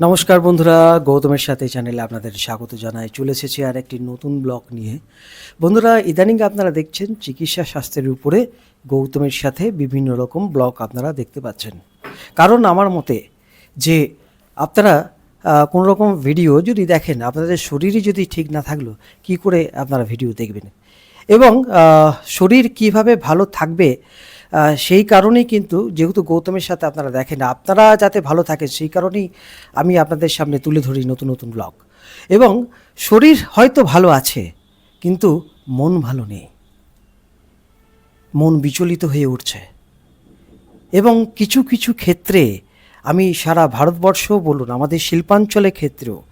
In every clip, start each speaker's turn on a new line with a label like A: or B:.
A: নমস্কার বন্ধুরা, গৌতমের সাথে চ্যানেলে আপনাদের স্বাগত জানাই। চলে এসেছি আর একটি নতুন ব্লগ নিয়ে। বন্ধুরা, ইদানিং আপনারা দেখছেন চিকিৎসা স্বাস্থ্যের উপরে গৌতমের সাথে বিভিন্ন রকম ব্লগ আপনারা দেখতে পাচ্ছেন। কারণ আমার মতে যে আপনারা কোনো রকম ভিডিও যদি দেখেন, আপনাদের শরীরই যদি ঠিক না থাকল, কি করে আপনারা ভিডিও দেখবেন? এবং শরীর কীভাবে ভালো থাকবে সেই কারণেই কিন্তু যেহেতু গৌতমের সাথে আপনারা দেখেন, আপনারা যাতে ভালো থাকেন, সেই কারণেই আমি আপনাদের সামনে তুলে ধরি নতুন নতুন ব্লগ এবং শরীর হয়তো ভালো আছে, কিন্তু মন ভালো নেই। মন বিচলিত হয়ে উঠছে। এবং কিছু কিছু ক্ষেত্রে আমি সারা ভারতবর্ষ বলুন, আমাদের শিল্পাঞ্চলের ক্ষেত্রেও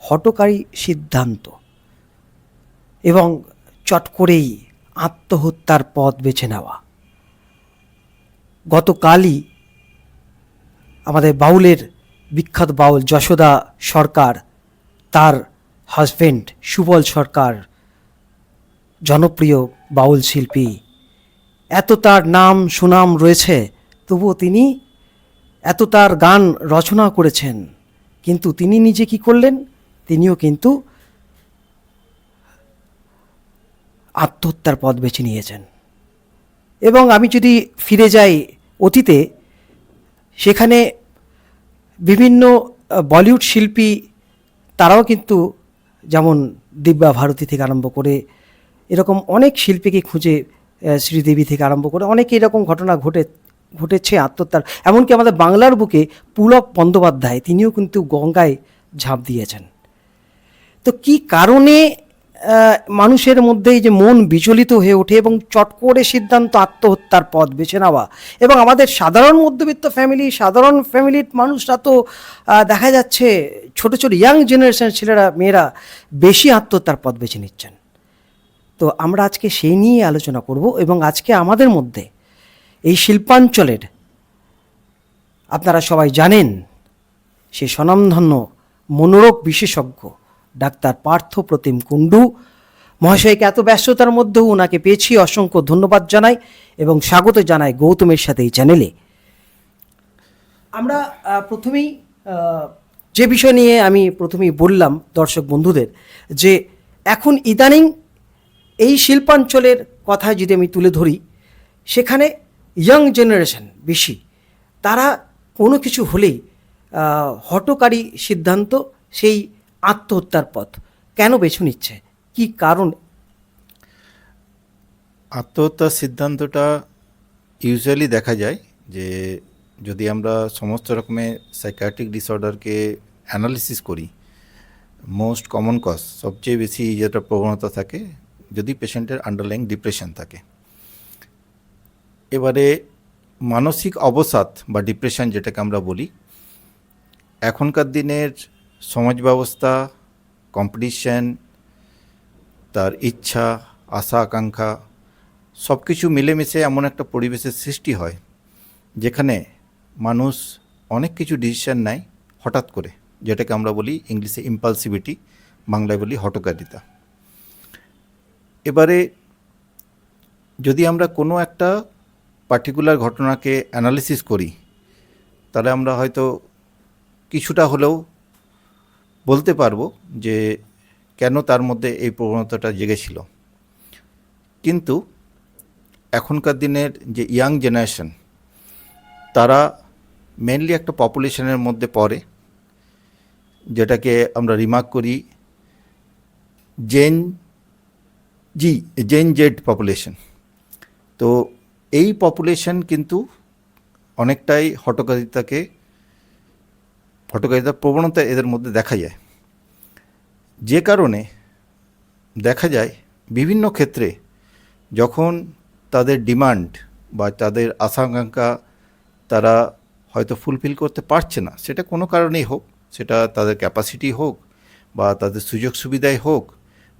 A: হটকারী সিদ্ধান্ত এবং চট করেই আত্মহত্যার পথ বেছে নেওয়া। গতকালই আমাদের বাউলের বিখ্যাত বাউল যশোদা সরকার, তার হাজবেন্ড সুবল সরকার, জনপ্রিয় বাউল শিল্পী। এত তার নাম সুনাম রয়েছে, তবুও তিনি এত তার গান রচনা করেছেন, কিন্তু তিনি নিজে কি করলেন? তিনিও কিন্তু আত্মহত্যার পথ বেছে নিয়েছেন। এবং আমি যদি ফিরে যাই অতীতে, সেখানে বিভিন্ন বলিউড শিল্পী তারাও কিন্তু যেমন দিব্যা ভারতী থেকে আরম্ভ করে, এরকম অনেক শিল্পীকে খুঁজে শ্রীদেবী থেকে আরম্ভ করে অনেক এরকম ঘটনা ঘটে, ঘটেছে আত্মহত্যার। এমনকি আমাদের বাংলার বুকে পুলক বন্দ্যোপাধ্যায়, তিনিও কিন্তু গঙ্গায় ঝাঁপ দিয়েছেন। তো কি কারণে মানুষের মধ্যে এই যে মন বিচলিত হয়ে ওঠে এবং চট করে সিদ্ধান্ত আত্মহত্যার পথ বেছে নেওয়া। এবং আমাদের সাধারণ মধ্যবিত্ত ফ্যামিলি সাধারণ ফ্যামিলির মানুষরা তো দেখা যাচ্ছে ছোট ছোট ইয়াং জেনারেশন ছেলেরা, মেয়েরা বেশি আত্মহত্যার পথ বেছে নিচ্ছেন। তো আমরা আজকে সেই নিয়ে আলোচনা করব এবং আজকে আমাদের মধ্যে এই শিল্পাঞ্চলের, আপনারা সবাই জানেন, সে স্বনামধন্য মনোরোগ বিশেষজ্ঞ ডাক্তার পার্থ প্রতিম কুণ্ডু। মহাশয়কে এত ব্যস্ততার মধ্যেও ওনাকে পেয়েছি, অসংখ্য ধন্যবাদ জানাই এবং স্বাগত জানাই গৌতমের সাথে এই চ্যানেলে। আমরা প্রথমেই যে বিষয় নিয়ে আমি প্রথমেই বললাম দর্শক বন্ধুদের, যে এখন ইদানিং এই শিল্পাঞ্চলের কথা যদি আমি তুলে ধরি, সেখানে ইয়াং জেনারেশন বেশি, তারা কোনো কিছু হলেই হটকারী সিদ্ধান্ত, সেই আত্মহত্যার পথ কেন বেছে নিচ্ছে? কি কারণ?
B: আত্মহত্যার সিদ্ধান্তটা ইউজুয়ালি দেখা যায় যে যদি আমরা সমস্ত রকমের সাইকাট্রিক ডিসঅর্ডারকে অ্যানালিসিস করি মোস্ট কমন কজ সবচেয়ে বেশি যেটা প্রবণতা থাকে, যদি পেশেন্টের আন্ডারলাইং ডিপ্রেশন থাকে। এবারে মানসিক অবসাদ বা ডিপ্রেশন যেটাকে আমরা বলি, এখনকার দিনের সমাজ ব্যবস্থা কম্পিটিশন তার ইচ্ছা, আশা, আকাঙ্ক্ষা সব কিছু মিলেমিশে এমন একটা পরিবেশের সৃষ্টি হয়, যেখানে মানুষ অনেক কিছু ডিসিশন নেয় হঠাৎ করে, যেটাকে আমরা বলি ইংলিশে ইম্পালসিভিটি বাংলায় বলি হটকারিতা। এবারে যদি আমরা কোনো একটা পার্টিকুলার ঘটনাকে অ্যানালিসিস করি, তাহলে আমরা হয়তো কিছুটা হলেও বলতে পারব যে কেন তার মধ্যে এই প্রবণতাটা জেগেছিল। কিন্তু এখনকার দিনের যে ইয়াং জেনারেশন, তারা মেনলি একটা পপুলেশনের মধ্যে পড়ে, যেটাকে আমরা রিমার্ক করি gen Z gen Z population তো এই পপুলেশন কিন্তু অনেকটাই হটকারিতাকে হটকারিতার প্রবণতা এদের মধ্যে দেখা যায়। যে কারণে দেখা যায় বিভিন্ন ক্ষেত্রে যখন তাদের ডিমান্ড বা তাদের আশা আকাঙ্ক্ষা তারা হয়তো ফুলফিল করতে পারছে না, সেটা কোনো কারণেই হোক, সেটা তাদের ক্যাপাসিটি হোক বা তাদের সুযোগ সুবিধাই হোক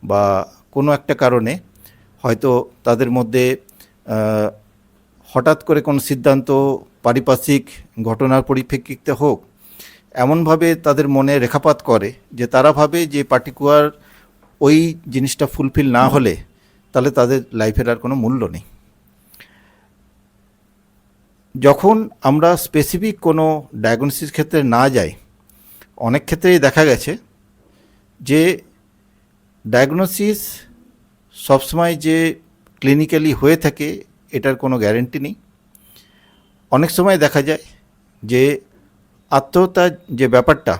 B: বা কোনো একটা কারণে হয়তো তাদের মধ্যে হঠাৎ করে কোনো সিদ্ধান্ত, পারিপার্শ্বিক ঘটনার পরিপ্রেক্ষিতে হোক এমনভাবে তাদের মনে রেখাপাত করে যে তারা ভাবে যে পার্টিকুলার ওই জিনিসটা ফুলফিল না হলে তাহলে তাদের লাইফের আর কোনো মূল্য নেই। যখন আমরা স্পেসিফিক কোনো ডায়াগনোসিস ক্ষেত্রে না যাই, অনেক ক্ষেত্রেই দেখা গেছে যে ডায়াগনোসিস সবসময় যে ক্লিনিক্যালি হয়ে থাকে, এটার কোনো গ্যারেন্টি নেই। অনেক সময় দেখা যায় যে আত্মহত্যার যে ব্যাপারটা,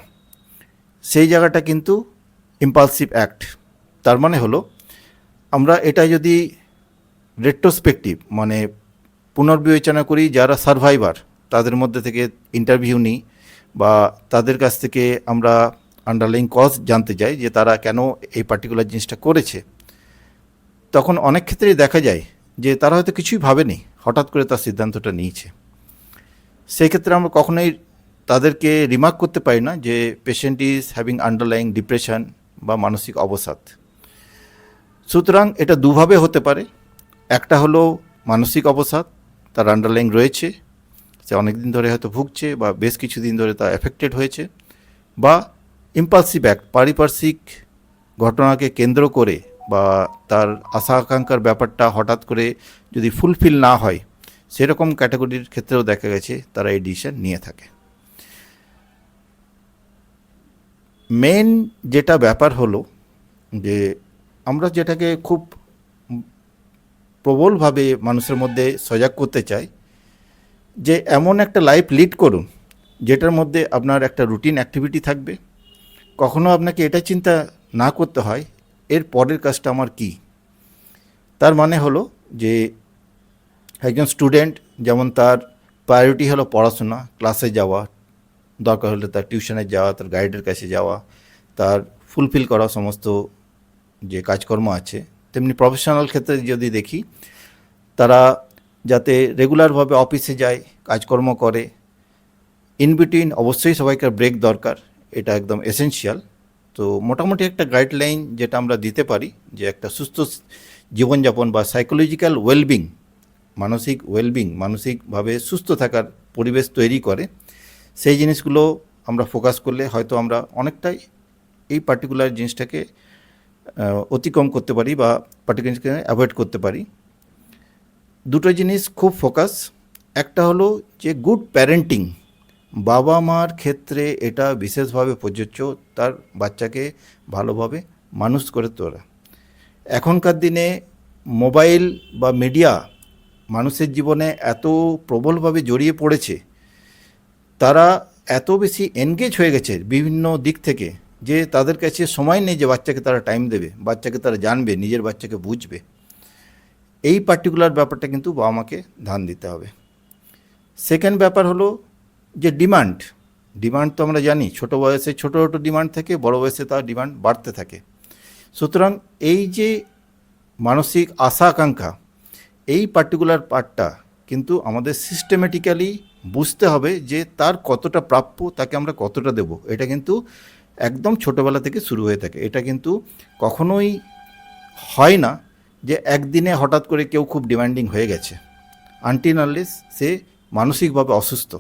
B: সেই জায়গাটা কিন্তু ইম্পালসিভ অ্যাক্ট তার মানে হলো, আমরা এটা যদি রেট্রোস্পেকটিভ মানে পুনর্বিবেচনা করি যারা সার্ভাইভার তাদের মধ্যে থেকে ইন্টারভিউ নিই বা তাদের কাছ থেকে আমরা আন্ডারলাইং কজ জানতে চাই যে তারা কেন এই পার্টিকুলার জিনিসটা করেছে। তখন অনেক ক্ষেত্রেই দেখা যায় যে তারা হয়তো কিছুই ভাবেনি, হঠাৎ করে তার সিদ্ধান্তটা নিয়েছে। সেই ক্ষেত্রে আমরা কখনোই তাদেরকে রিমার্ক করতে পারি না যে patient is having underlying depression বা মানসিক অবসাদ। সুতরাং এটা দুভাবে হতে পারে। একটা হলো মানসিক অবসাদ, তার আন্ডারলাইং রয়েছে, সে অনেক দিন ধরে হয়তো ভুগছে বা বেশ কিছুদিন ধরে তা এফেক্টেড হয়েছে, বা ইম্পালসিভ অ্যাক্ট পারিপার্শ্বিক ঘটনাকে কেন্দ্র করে বা তার আশা আকাঙ্ক্ষার ব্যাপারটা হঠাৎ করে যদি ফুলফিল না হয়, সেরকম ক্যাটাগরির ক্ষেত্রেও দেখা গেছে তারা এই ডিসিশন নিয়ে থাকে। মেন যেটা ব্যাপার হলো যে আমরা যেটাকে খুব প্রবলভাবে মানুষের মধ্যে সজাগ করতে চাই, যে এমন একটা লাইফ লিড করুন যেটার মধ্যে আপনার একটা রুটিন অ্যাক্টিভিটি থাকবে। কখনো আপনাকে এটা চিন্তা না করতে হয়, এর পরের কাজটা আমার কি? তার মানে হলো যে একজন স্টুডেন্ট যেমন তার প্রায়োরিটি হলো পড়াশোনা ক্লাসে যাওয়া দরকার হলে তার টিউশনে যাওয়া, তার গাইডের কাছে যাওয়া, তার ফুলফিল করা সমস্ত যে কাজকর্ম আছে, তেমনি প্রফেশনাল ক্ষেত্রে যদি দেখি, তারা যাতে রেগুলারভাবে অফিসে যায়, কাজকর্ম করে ইন বিটুইন অবশ্যই সবাইকার ব্রেক দরকার, এটা একদম এসেনশিয়াল তো মোটামুটি একটা গাইডলাইন যেটা আমরা দিতে পারি, যে একটা সুস্থ জীবনযাপন বা সাইকোলজিক্যাল ওয়েলবিং মানসিক ওয়েলবিং মানসিকভাবে সুস্থ থাকার পরিবেশ তৈরি করে সেই জিনিসগুলো আমরা ফোকাস করলে হয়তো আমরা অনেকটাই এই পার্টিকুলার জিনিসটাকে অতিক্রম করতে পারি বা পার্টিকুলার জিনিসকে অ্যাভয়েড করতে পারি। দুটো জিনিস খুব ফোকাস একটা হলো যে গুড প্যারেন্টিং বাবা মার ক্ষেত্রে এটা বিশেষভাবে প্রযোজ্য, তার বাচ্চাকে ভালোভাবে মানুষ করে তোলা। এখনকার দিনে মোবাইল বা মিডিয়া মানুষের জীবনে এত প্রবলভাবে জড়িয়ে পড়েছে। তারা এত বেশি এনগেজ হয়ে গেছে বিভিন্ন দিক থেকে যে তাদের কাছে সময় নেই যে বাচ্চাকে তারা টাইম দেবে, বাচ্চাকে তারা জানবে, নিজের বাচ্চাকে বুঝবে। এই পার্টিকুলার ব্যাপারটা কিন্তু বাবা মাকে ধ্যান দিতে হবে। সেকেন্ড ব্যাপার হলো যে ডিমান্ড ডিমান্ড তো আমরা জানি, ছোট বয়সে ছোটো ছোটো ডিমান্ড থাকে, বড় বয়সে তার ডিমান্ড বাড়তে থাকে। সুতরাং এই যে মানসিক আশা আকাঙ্ক্ষা এই পার্টিকুলার পার্টটা কিন্তু আমাদের সিস্টেমেটিক্যালি বুঝতে হবে যে তার কতটা প্রাপ্য, তাকে আমরা কতটা দেব। এটা কিন্তু একদম ছোটোবেলা থেকে শুরু হয়ে থাকে। এটা কিন্তু কখনোই হয় না যে একদিনে হঠাৎ করে কেউ খুব ডিমান্ডিং হয়ে গেছে। আনটিন আনলেস সে মানসিকভাবে অসুস্থ।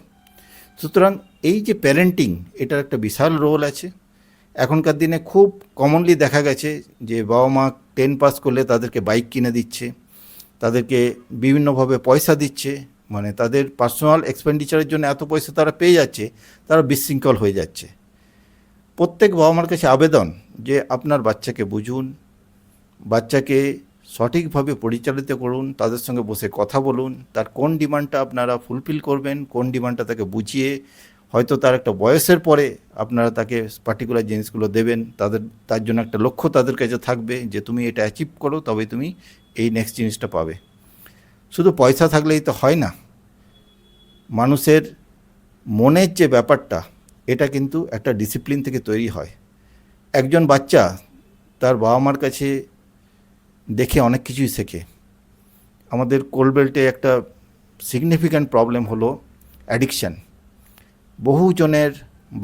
B: সুতরাং এই যে প্যারেন্টিং এটার একটা বিশাল রোল আছে। এখনকার দিনে খুব কমনলি দেখা গেছে যে বাবা মা টেন পাস করলে তাদেরকে বাইক কিনে দিচ্ছে। তাদেরকে বিভিন্নভাবে পয়সা দিচ্ছে মানে তাদের পার্সোনাল এক্সপেন্ডিচারের জন্য এত পয়সা তারা পেয়ে যাচ্ছে, তারা বিশৃঙ্খল হয়ে যাচ্ছে। প্রত্যেক বাবা মার কাছে আবেদন যে আপনার বাচ্চাকে বুঝুন, বাচ্চাকে সঠিকভাবে পরিচালিত করুন, তাদের সঙ্গে বসে কথা বলুন, তার কোন ডিমান্ডটা আপনারা ফুলফিল করবেন, কোন ডিমান্ডটা তাকে বুঝিয়ে হয়তো তার একটা বয়সের পরে আপনারা তাকে পার্টিকুলার জিনিসগুলো দেবেন, তাদের, তার জন্য একটা লক্ষ্য তাদের কাছে থাকবে যে তুমি এটা অ্যাচিভ করো, তবে তুমি এই নেক্সট জিনিসটা পাবে। শুধু পয়সা থাকলেই তো হয় না, মানুষের মনের যে ব্যাপারটা, এটা কিন্তু একটা ডিসিপ্লিন থেকে তৈরি হয়। একজন বাচ্চা তার বাবা মার কাছে দেখে অনেক কিছুই শেখে। আমাদের কোলবেল্টে একটা সিগনিফিক্যান্ট প্রবলেম হলো অ্যাডিকশান বহুজনের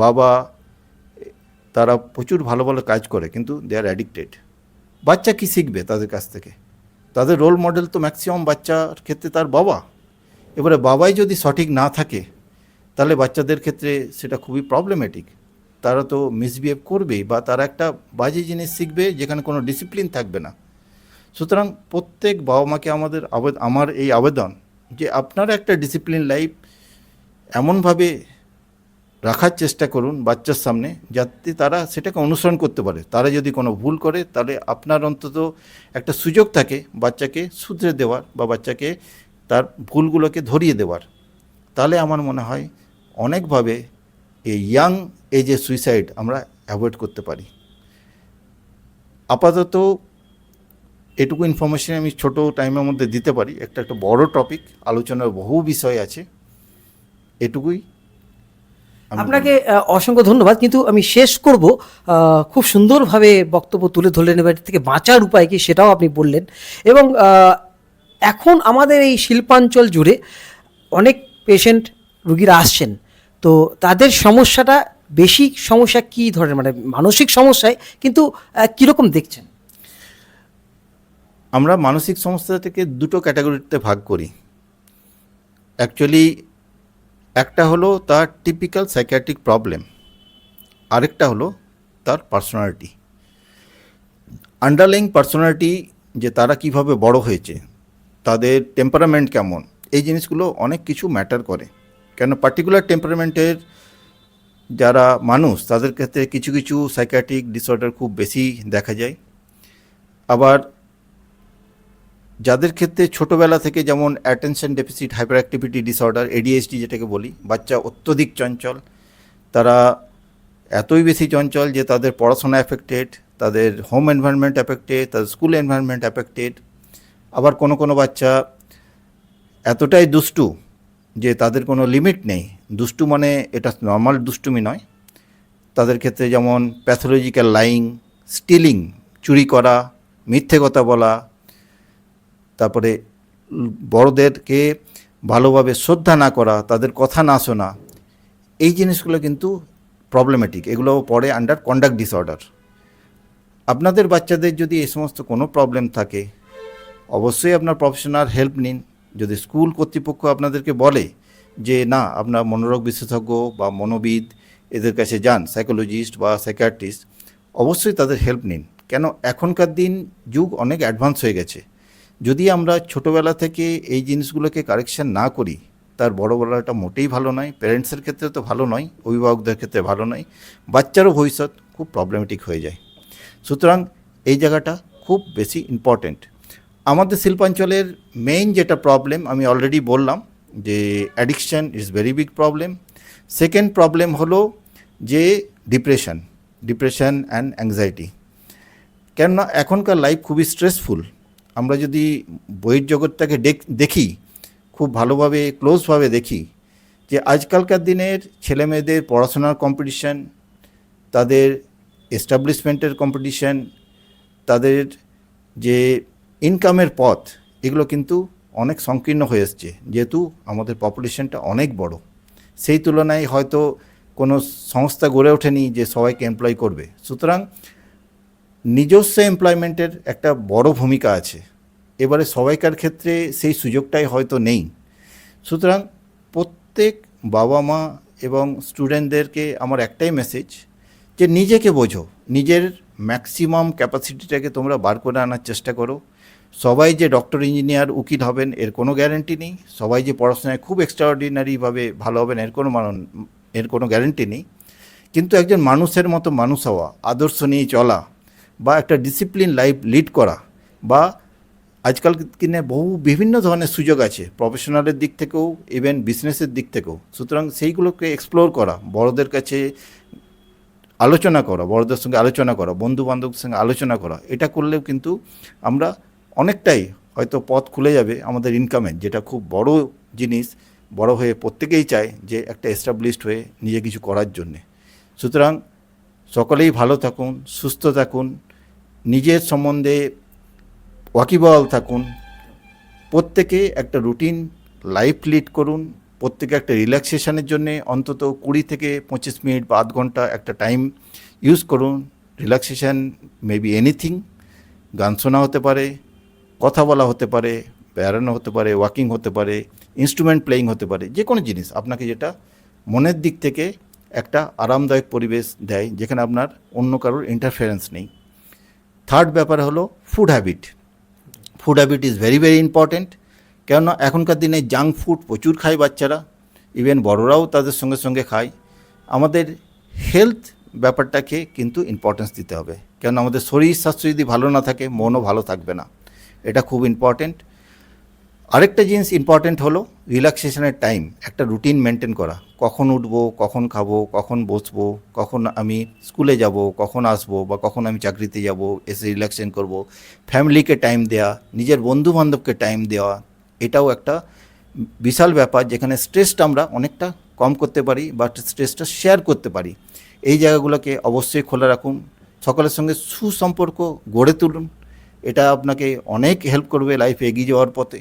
B: বাবা, তারা প্রচুর ভালো ভালো কাজ করে, কিন্তু দে আর অ্যাডিক্টেড বাচ্চা কি শিখবে তাদের কাছ থেকে? তাদের রোল মডেল তো ম্যাক্সিমাম বাচ্চার ক্ষেত্রে তার বাবা। এবারে বাবাই যদি সঠিক না থাকে, তাহলে বাচ্চাদের ক্ষেত্রে সেটা খুবই প্রবলেমেটিক তারা তো মিসবিহেভ করবেই বা তারা একটা বাজে জিনিস শিখবে যেখানে কোনো ডিসিপ্লিন থাকবে না। সুতরাং প্রত্যেক বাবা মাকে আমাদের আমার এই আবেদন যে আপনারা একটা ডিসিপ্লিন লাইফ এমনভাবে রাখার চেষ্টা করুন বাচ্চার সামনে, যাতে তারা সেটাকে অনুসরণ করতে পারে। তারা যদি কোনো ভুল করে, তাহলে আপনার অন্তত একটা সুযোগ থাকে বাচ্চাকে শুধরে দেওয়ার বা বাচ্চাকে তার ভুলগুলোকে ধরিয়ে দেওয়ার। তাহলে আমার মনে হয় অনেকভাবে এই ইয়াং এজে সুইসাইড আমরা অ্যাভয়েড করতে পারি। আপাতত এটুকু ইনফরমেশন আমি ছোট টাইমের মধ্যে দিতে পারি। একটা একটা বড় টপিক, আলোচনার বহু বিষয় আছে। এটুকুই।
A: আপনাকে অসংখ্য ধন্যবাদ। কিন্তু আমি শেষ করব খুব সুন্দরভাবে বক্তব্য তুলে ধরলেন এবার থেকে বাঁচার উপায় কি সেটাও আপনি বললেন। এবং এখন আমাদের এই শিল্পাঞ্চল জুড়ে অনেক পেশেন্ট রুগীরা আসছেন। তো তাদের সমস্যাটা বেশি সমস্যা কি ধরনের? মানে মানসিক সমস্যায় কিন্তু কীরকম দেখছেন?
B: আমরা মানসিক সমস্যা থেকে দুটো ক্যাটাগরিতে ভাগ করি। অ্যাকচুয়ালি একটা হলো তার টিপিক্যাল সাইকিয়াট্রিক প্রবলেম আরেকটা হলো তার পার্সোনালিটি আন্ডারলাইং পার্সোনালিটি যে তারা কীভাবে বড় হয়েছে, তাদের টেম্পারামেন্ট কেমন, এই জিনিসগুলো অনেক কিছু ম্যাটার করে। কেন পার্টিকুলার টেম্পারামেন্টের যারা মানুষ, তাদের ক্ষেত্রে কিছু কিছু সাইকিয়াট্রিক ডিসঅর্ডার খুব বেশি দেখা যায়। আবার যাদের ক্ষেত্রে ছোটোবেলা থেকে যেমন attention deficit hyper activity disorder ADSD যেটাকে বলি, বাচ্চা অত্যধিক চঞ্চল, তারা এতই বেশি চঞ্চল যে তাদের পড়াশোনা অ্যাফেক্টেড তাদের হোম এনভায়রনমেন্ট অ্যাফেক্টেড তাদের স্কুল এনভায়রনমেন্ট অ্যাফেক্টেড আবার কোনো কোনো বাচ্চা এতটাই দুষ্টু যে তাদের কোনো লিমিট নেই। দুষ্টু মানে এটা নর্মাল দুষ্টুমি নয়। তাদের ক্ষেত্রে যেমন প্যাথোলজিক্যাল লাইং স্টিলিং চুরি করা, মিথ্যে কথা বলা তারপরে বড়দেরকে ভালোভাবে শ্রদ্ধা না করা, তাদের কথা না শোনা, এই জিনিসগুলো কিন্তু প্রবলেমেটিক এগুলো পড়ে আন্ডার কন্ডাক্ট ডিসঅর্ডার আপনাদের বাচ্চাদের যদি এই সমস্ত কোনো প্রবলেম থাকে, অবশ্যই আপনার প্রফেশনাল হেল্প নিন। যদি স্কুল কর্তৃপক্ষ আপনাদেরকে বলে যে, না, আপনার মনোরোগ বিশেষজ্ঞ বা মনোবিদ এদের কাছে যান সাইকোলজিস্ট বা সাইকিয়াট্রিস্ট অবশ্যই তাদের হেল্প নিন। কেন, এখনকার দিন যুগ অনেক অ্যাডভান্স হয়ে গেছে। যদি আমরা ছোটোবেলা থেকে এই জিনিসগুলোকে কারেকশন না করি, তার বড়োবেলাটা মোটেই ভালো নয় প্যারেন্টসের ক্ষেত্রে তো ভালো নয়, অভিভাবকদের ক্ষেত্রে ভালো নয়, বাচ্চারও ভবিষ্যৎ খুব প্রবলেমেটিক হয়ে যায়। সুতরাং এই জায়গাটা খুব বেশি ইম্পর্ট্যান্ট আমাদের শিল্পাঞ্চলের মেইন যেটা প্রবলেম আমি অলরেডি বললাম যে addiction is very big problem second problem হলো যে ডিপ্রেশন ডিপ্রেশন অ্যান্ড অ্যাংজাইটি কেননা এখনকার লাইফ খুবই স্ট্রেসফুল আমরা যদি বইয়ের জগৎটাকে দেখ- খুব ভালোভাবে ক্লোজভাবে দেখি, যে আজকালকার দিনের ছেলে মেয়েদের পড়াশোনার কম্পিটিশান তাদের এস্টাবলিশমেন্টের কম্পিটিশান তাদের যে ইনকামের পথ, এগুলো কিন্তু অনেক সংকীর্ণ হয়ে এসছে। যেহেতু আমাদের পপুলেশনটা অনেক বড়। সেই তুলনায় হয়তো কোনো সংস্থা গড়ে ওঠেনি যে সবাইকে এমপ্লয় করবে। সুতরাং নিজস্ব এমপ্লয়মেন্টের একটা বড় ভূমিকা আছে। এবারে সবাইকার ক্ষেত্রে সেই সুযোগটাই হয়তো নেই। সুতরাং প্রত্যেক বাবা মা এবং স্টুডেন্টদেরকে আমার একটাই মেসেজ যে নিজেকে বোঝো। নিজের ম্যাক্সিমাম ক্যাপাসিটিটাকে তোমরা বার করে আনার চেষ্টা করো। সবাই যে ডক্টর ইঞ্জিনিয়ার উকিল হবেন, এর কোনো গ্যারেন্টি নেই। সবাই যে পড়াশোনায় খুব এক্সট্রাঅর্ডিনারিভাবে ভালো হবেন, এর কোনো মান, এর কোনো গ্যারেন্টি নেই। কিন্তু একজন মানুষের মতো মানুষ হওয়া, আদর্শ নিয়ে চলা বা একটা ডিসিপ্লিন লাইফ লিড করা বা আজকাল কিনে বহু বিভিন্ন ধরনের সুযোগ আছে প্রফেশনালের দিক থেকেও ইভেন বিজনেসের দিক থেকেও। সুতরাং সেইগুলোকে এক্সপ্লোর করা, বড়দের কাছে আলোচনা করা, বড়দের সঙ্গে আলোচনা করা বন্ধু বান্ধবের সঙ্গে আলোচনা করা, এটা করলেও কিন্তু আমরা অনেকটাই হয়তো পথ খুলে যাবে আমাদের ইনকামের যেটা খুব বড় জিনিস, বড় হয়ে প্রত্যেকেই চায় যে একটা এস্টাবলিশড হয়ে নিজে কিছু করার জন্যে। সুতরাং সকলেই ভালো থাকুন, সুস্থ থাকুন নিজের সম্বন্ধে ওয়াকিবহাল থাকুন, প্রত্যেকে একটা রুটিন লাইফ লিড করুন, প্রত্যেকে একটা রিল্যাক্সেশনের জন্য অন্তত কুড়ি থেকে পঁচিশ মিনিট বা আধ ঘণ্টা একটা টাইম ইউজ করুন। রিল্যাক্সেশন মেবি এনিথিং, গান শোনা হতে পারে, কথা বলা হতে পারে, বেড়ানো হতে পারে, ওয়াকিং হতে পারে, ইনস্ট্রুমেন্ট প্লেয়িং হতে পারে, যে কোনো জিনিস আপনাকে যেটা মনের দিক থেকে একটা আরামদায়ক পরিবেশ দেয়, যেখানে আপনার অন্য কারোর ইন্টারফারেন্স নেই। থার্ড ব্যাপার হলো food habit food habit is very very important কেননা এখনকার দিনে জাঙ্ক ফুড প্রচুর খায় বাচ্চারা। ইভেন বড়রাও তাদের সঙ্গে সঙ্গে খায়। আমাদের হেলথ ব্যাপারটাকে কিন্তু ইম্পর্টেন্স দিতে হবে। কেন আমাদের শরীর স্বাস্থ্য যদি ভালো না থাকে, মনও ভালো থাকবে না। এটা খুব ইম্পর্টেন্ট আরেকটা জিনিস ইম্পর্টেন্ট হলো রিল্যাক্সেশনের টাইম একটা রুটিন মেনটেন করা। কখন উঠবো, কখন খাব, কখন বসবো, কখন আমি স্কুলে যাব, কখন আসব, বা কখন আমি চাকরিতে যাব, এসে রিল্যাক্সেশন করব। ফ্যামিলিকে টাইম দেওয়া নিজের বন্ধু বান্ধবকে টাইম দেওয়া, এটাও একটা বিশাল ব্যাপার, যেখানে স্ট্রেসটা আমরা অনেকটা কম করতে পারি, বা স্ট্রেসটা শেয়ার করতে পারি। এই জায়গাগুলোকে অবশ্যই খোলা রাখুন। সকলের সঙ্গে সুসম্পর্ক গড়ে তুলুন। এটা আপনাকে অনেক হেল্প করবে লাইফে এগিয়ে যাওয়ার পথে।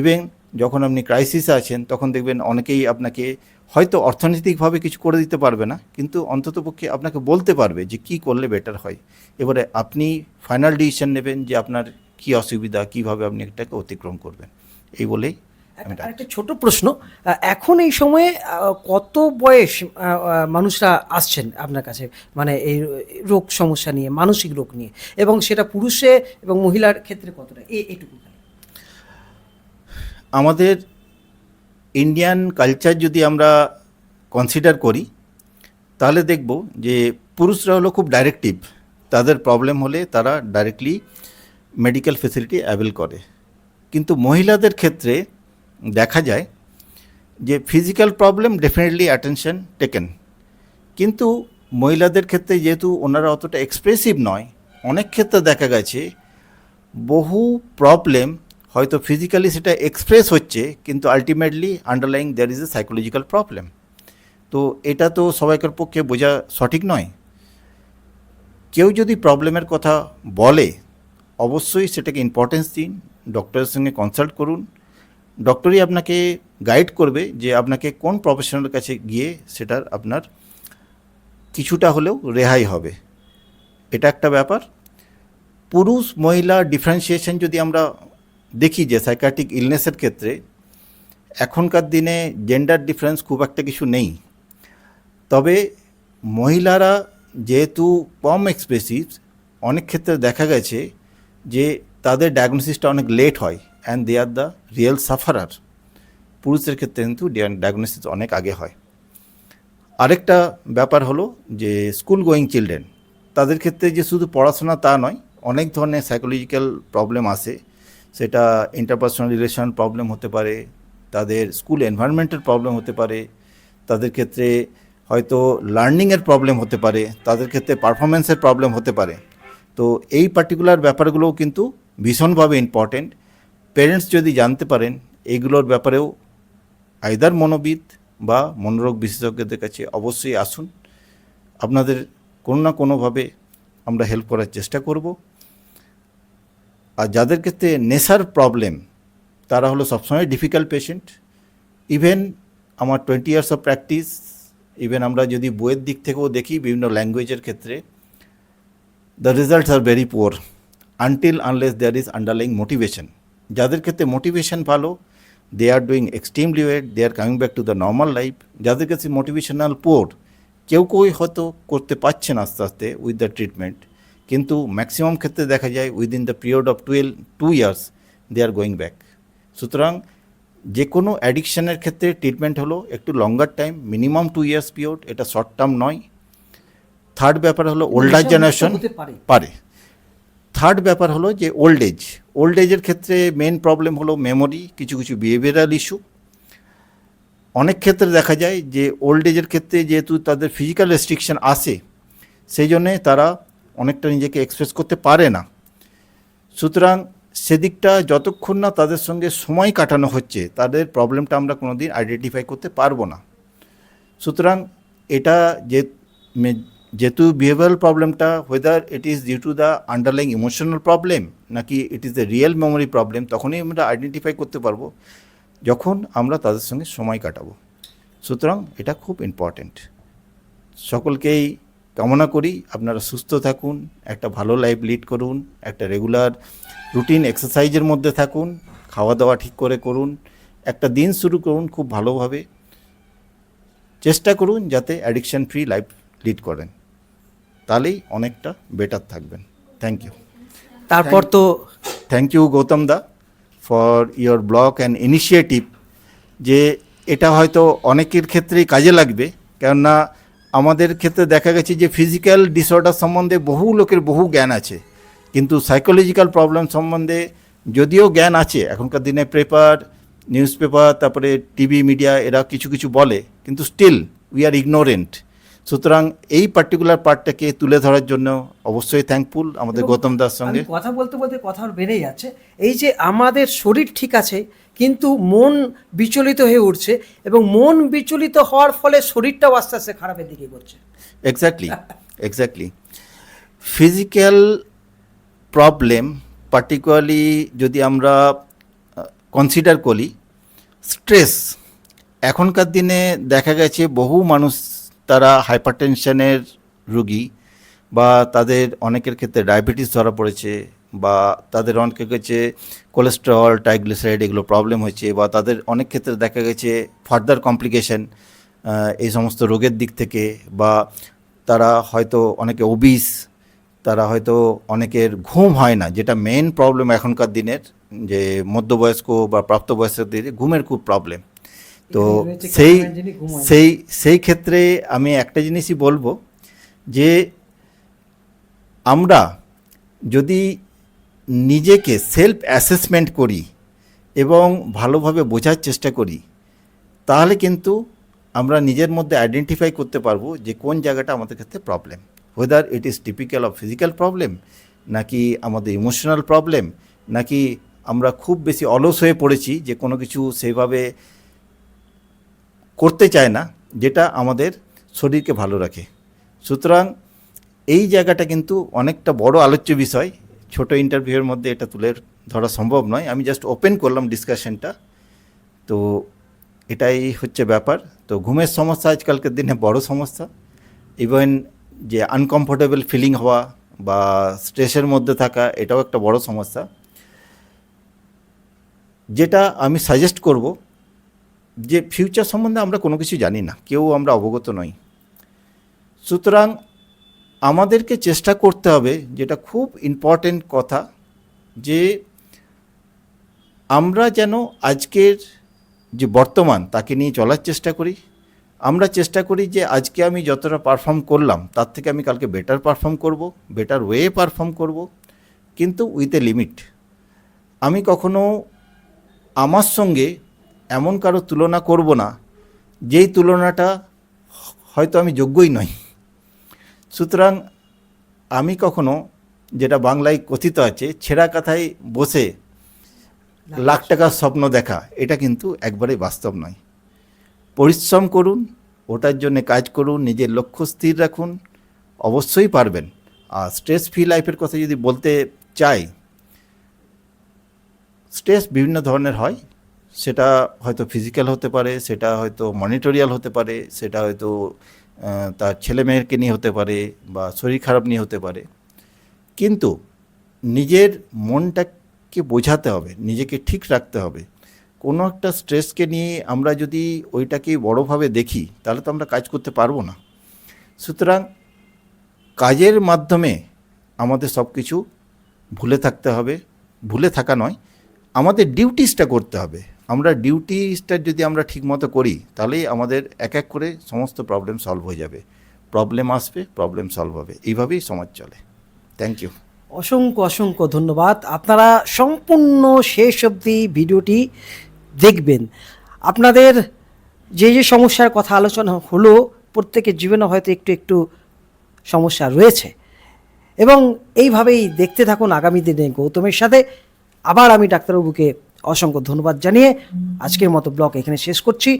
B: ইভেন যখন আপনি ক্রাইসিসে আছেন, তখন দেখবেন অনেকেই আপনাকে হয়তো অর্থনৈতিকভাবে কিছু করে দিতে পারবে না, কিন্তু অন্ততপক্ষে আপনাকে বলতে পারবে যে কি করলে বেটার হয়। এবারে আপনি ফাইনাল ডিসিশন নেবেন যে আপনার কি অসুবিধা, কীভাবে আপনি এটাকে অতিক্রম করবেন। এই বলেই
A: একটা ছোট প্রশ্ন এখন এই সময়ে কত বয়স মানুষরা আসছেন আপনার কাছে? মানে এই রোগ সমস্যা নিয়ে, মানসিক রোগ নিয়ে, এবং সেটা পুরুষে এবং মহিলার ক্ষেত্রে কতটা? এটুকু
B: আমাদের ইন্ডিয়ান কালচার যদি আমরা কনসিডার করি, তাহলে দেখব যে পুরুষরা হলো খুব ডাইরেক্টিভ তাদের প্রবলেম হলে তারা ডাইরেক্টলি মেডিকেল ফেসিলিটি অ্যাভেল করে। কিন্তু মহিলাদের ক্ষেত্রে দেখা যায় যে physical problem definitely attention taken কিন্তু মহিলাদের ক্ষেত্রে যেহেতু ওনারা অতটা এক্সপ্রেসিভ নয়, অনেক ক্ষেত্রে দেখা গেছে বহু প্রবলেম হয়তো ফিজিক্যালি সেটা এক্সপ্রেস হচ্ছে, কিন্তু ultimately underlying there is a psychological problem তো এটা তো সবাইকার পক্ষে বোঝা সঠিক নয়। কেউ যদি প্রবলেমের কথা বলে, অবশ্যই সেটাকে ইম্পর্টেন্স দিন ডক্টরের সঙ্গে কনসাল্ট করুন। ডক্টরই আপনাকে গাইড করবে যে আপনাকে কোন প্রফেশনালের কাছে গিয়ে সেটার আপনার কিছুটা হলেও রেহাই হবে। এটা একটা ব্যাপার। পুরুষ মহিলা ডিফারেন্সিয়েশন যদি আমরা দেখি যে সাইকাটিক ইলনেসের ক্ষেত্রে এখনকার দিনে জেন্ডার ডিফারেন্স খুব একটা কিছু নেই। তবে মহিলারা যেহেতু কম এক্সপ্রেসিভ অনেক ক্ষেত্রে দেখা গেছে যে তাদের ডায়াগনোসিসটা অনেক লেট হয় and they are the real sufferer পুরুষের ক্ষেত্রে কিন্তু ডায়াগনোসিস অনেক আগে হয়। আরেকটা ব্যাপার হলো যে স্কুল গোয়িং চিলড্রেন তাদের ক্ষেত্রে যে শুধু পড়াশোনা তা নয়, অনেক ধরনের সাইকোলজিক্যাল প্রবলেম আসে। সেটা ইন্টারপার্সোনাল রিলেশন প্রবলেম হতে পারে, তাদের স্কুল এনভায়রনমেন্টের প্রবলেম হতে পারে, তাদের ক্ষেত্রে হয়তো লার্নিংয়ের প্রবলেম হতে পারে, তাদের ক্ষেত্রে পারফরমেন্সের প্রবলেম হতে পারে। তো এই পার্টিকুলার ব্যাপারগুলোও কিন্তু ভীষণভাবে ইম্পর্টেন্ট পেরেন্টস যদি জানতে পারেন এইগুলোর ব্যাপারেও আইদার মনোবিদ বা মনোরোগ বিশেষজ্ঞদের কাছে অবশ্যই আসুন। আপনাদের কোনো না কোনোভাবে আমরা হেল্প করার চেষ্টা করব। আর যাদের ক্ষেত্রে নেশার প্রবলেম তারা হলো সবসময় ডিফিকাল্ট পেশেন্ট ইভেন আমার twenty years of practice even আমরা যদি বইয়ের দিক থেকেও দেখি বিভিন্ন ল্যাঙ্গুয়েজের ক্ষেত্রে the results are very poor until unless there is underlying motivation যাদের ক্ষেত্রে মোটিভেশন ভালো they are doing extremely well they are coming back to the normal life যাদের কাছে মোটিভেশনাল পোর কেউ কেউ হয়তো করতে পারছেন আস্তে আস্তে উইথ দ্য ট্রিটমেন্ট কিন্তু ম্যাক্সিমাম ক্ষেত্রে দেখা যায় within the period of twelve to years they are going back সুতরাং যে কোনো অ্যাডিকশানের ক্ষেত্রে ট্রিটমেন্ট হলো একটু longer time minimum two years period এটা শর্ট টার্ম নয়। থার্ড ব্যাপার হলো ওল্ডার জেনারেশন
A: পারে।
B: পারে। থার্ড ব্যাপার হলো যে ওল্ড এজ ওল্ড এজের ক্ষেত্রে মেন প্রবলেম হলো মেমোরি কিছু কিছু বিহেভিয়ারাল ইস্যু অনেক ক্ষেত্রে দেখা যায় যে ওল্ড এজের ক্ষেত্রে যেহেতু তাদের ফিজিক্যাল রেস্ট্রিকশন আসে সেই জন্যে তারা অনেকটা নিজেকে এক্সপ্রেস করতে পারে না। সুতরাং সেদিকটা যতক্ষণ না তাদের সঙ্গে সময় কাটানো হচ্ছে, তাদের প্রবলেমটা আমরা কোনোদিন আইডেন্টিফাই করতে পারব না। সুতরাং এটা যে যেহেতু বিহেভিয়ারাল প্রবলেমটা whether it is due to the underlying emotional problem নাকি it is the real memory problem তখনই আমরা আইডেন্টিফাই করতে পারব, যখন আমরা তাদের সঙ্গে সময় কাটাবো। সুতরাং এটা খুব ইম্পর্ট্যান্ট সকলকেই কামনা করি আপনারা সুস্থ থাকুন একটা ভালো লাইফ লিড করুন একটা রেগুলার রুটিন এক্সারসাইজের মধ্যে থাকুন খাওয়া দাওয়া ঠিক করে করুন একটা দিন শুরু করুন খুব ভালোভাবে। চেষ্টা করুন যাতে অ্যাডিকশান ফ্রি লাইফ লিড করেন। তাহলেই অনেকটা বেটার থাকবেন। থ্যাংক ইউ
A: তারপর তো
B: thank you Gautam da for your blog and initiative যে এটা হয়তো অনেকের ক্ষেত্রেই কাজে লাগবে। কেননা আমাদের ক্ষেত্রে দেখা গেছে যে ফিজিক্যাল ডিসঅর্ডার সম্বন্ধে বহু লোকের বহু জ্ঞান আছে। কিন্তু সাইকোলজিক্যাল প্রবলেম সম্বন্ধে যদিও জ্ঞান আছে এখনকার দিনে পেপার নিউজ পেপার তারপরে টিভি মিডিয়া এরা কিছু কিছু বলে কিন্তু স্টিল উই আর ইগনোরেন্ট সুতরাং এই পার্টিকুলার পার্টটাকে তুলে ধরার জন্য অবশ্যই থ্যাঙ্কফুল আমাদের গৌতম দাস সঙ্গে।
A: কথা বলতে বলতে কথা আর বেড়ে যাচ্ছে। এই যে আমাদের শরীর ঠিক আছে কিন্তু মন বিচলিত হয়ে উঠছে এবং মন বিচলিত হওয়ার ফলে শরীরটাও আস্তে আস্তে খারাপের দিকে করছে
B: exactly exactly physical problem particularly যদি আমরা কনসিডার করি স্ট্রেস এখনকার দিনে দেখা গেছে বহু মানুষ তারা হাইপারটেনশনের রুগী বা তাদের অনেকের ক্ষেত্রে ডায়াবেটিস ধরা পড়েছে বা তাদের অনেকের কাছে কোলেস্টেরল ট্রাইগ্লিসারাইড এগুলো প্রবলেম হয়েছে বা তাদের অনেক ক্ষেত্রে দেখা গেছে ফার্দার কমপ্লিকেশন এই সমস্ত রোগের দিক থেকে বা তারা হয়তো অনেকে ওবিস তারা হয়তো অনেকের ঘুম হয় না যেটা মেন প্রবলেম এখনকার দিনের যে মধ্যবয়স্ক বা প্রাপ্তবয়স্কদের ঘুমের খুব প্রবলেম তো সেই। সেই সেই ক্ষেত্রে আমি একটা জিনিসই বলব যে আমরা যদি নিজেকে সেলফ অ্যাসেসমেন্ট করি এবং ভালোভাবে বোঝার চেষ্টা করি, তাহলে কিন্তু আমরা নিজের মধ্যে আইডেন্টিফাই করতে পারব যে কোন জায়গাটা আমাদের ক্ষেত্রে problem whether it is typical of physical problem নাকি আমাদের ইমোশনাল প্রবলেম নাকি আমরা খুব বেশি অলস হয়ে পড়েছি যে কোনো কিছু সেইভাবে করতে চায় না, যেটা আমাদের শরীরকে ভালো রাখে। সুতরাং এই জায়গাটা কিন্তু অনেকটা বড় আলোচ্য বিষয় ছোট ইন্টারভিউয়ের মধ্যে এটা তুলে ধরা সম্ভব নয়। আমি জাস্ট ওপেন করলাম ডিসকাশনটা তো এটাই হচ্ছে ব্যাপার। তো ঘুমের সমস্যা আজকালকার দিনে বড় সমস্যা। ইভেন যে আনকমফোর্টেবল ফিলিং হওয়া বা স্ট্রেসের মধ্যে থাকা, এটাও একটা বড় সমস্যা। যেটা আমি সাজেস্ট করব যে ফিউচার সম্বন্ধে আমরা কোনো কিছু জানি না। কেউ আমরা অবগত নই। সুতরাং আমাদেরকে চেষ্টা করতে হবে, যেটা খুব ইম্পর্টেন্ট কথা, যে আমরা যেন আজকের যে বর্তমান, তাকে নিয়ে চলার চেষ্টা করি। আমরা চেষ্টা করি যে আজকে আমি যতটা পারফর্ম করলাম, তার থেকে আমি কালকে বেটার পারফর্ম করব বেটার ওয়ে পারফর্ম করব, কিন্তু উইথ এ লিমিট আমি কখনো আমার সঙ্গে এমন কারও তুলনা করব না, যেই তুলনাটা হয়তো আমি যোগ্যই নই। সুতরাং আমি কখনো যেটা বাংলায় কথিত আছে ছেঁড়া কাথায় বসে লাখ টাকার স্বপ্ন দেখা এটা কিন্তু একবারেই বাস্তব নয়। পরিশ্রম করুন ওটার জন্য কাজ করুন নিজের লক্ষ্য স্থির রাখুন অবশ্যই পারবেন। আর স্ট্রেস ফ্রি লাইফের কথা যদি বলতে চাই স্ট্রেস বিভিন্ন ধরনের হয় সেটা হয়তো ফিজিক্যাল হতে পারে সেটা হয়তো মনিটোরিয়াল হতে পারে সেটা হয়তো তার ছেলে মেয়েকে নিয়ে হতে পারে বা শরীর খারাপ নিয়ে হতে পারে। কিন্তু নিজের মনটাকে বোঝাতে হবে, নিজেকে ঠিক রাখতে হবে। কোনো একটা স্ট্রেসকে নিয়ে আমরা যদি ওইটাকে বড়োভাবে দেখি, তাহলে তো আমরা কাজ করতে পারব না। সুতরাং কাজের মাধ্যমে আমাদের সব কিছু ভুলে থাকতে হবে, ভুলে থাকা নয়, আমাদের ডিউটিসটা করতে হবে। আমরা ডিউটিসটা যদি আমরা ঠিকমতো করি, তাহলেই আমাদের এক এক করে সমস্ত প্রবলেম সলভ হয়ে যাবে। প্রবলেম আসবে প্রবলেম সলভ হবে। এইভাবেই সমাজ চলে। থ্যাংক ইউ
A: অসংখ্য অসংখ্য ধন্যবাদ। আপনারা সম্পূর্ণ শেষ অবধি ভিডিওটি দেখবেন। আপনাদের যে যে সমস্যার কথা আলোচনা হলো, প্রত্যেকের জীবনে হয়তো একটু একটু সমস্যা রয়েছে। এবং এইভাবেই দেখতে থাকুন আগামী দিনে গৌতমের সাথে। আবার আমি ডাক্তারবাবুকে অসংখ্য ধন্যবাদ জানিয়ে আজকের মতো ব্লগ এখানে শেষ করছি।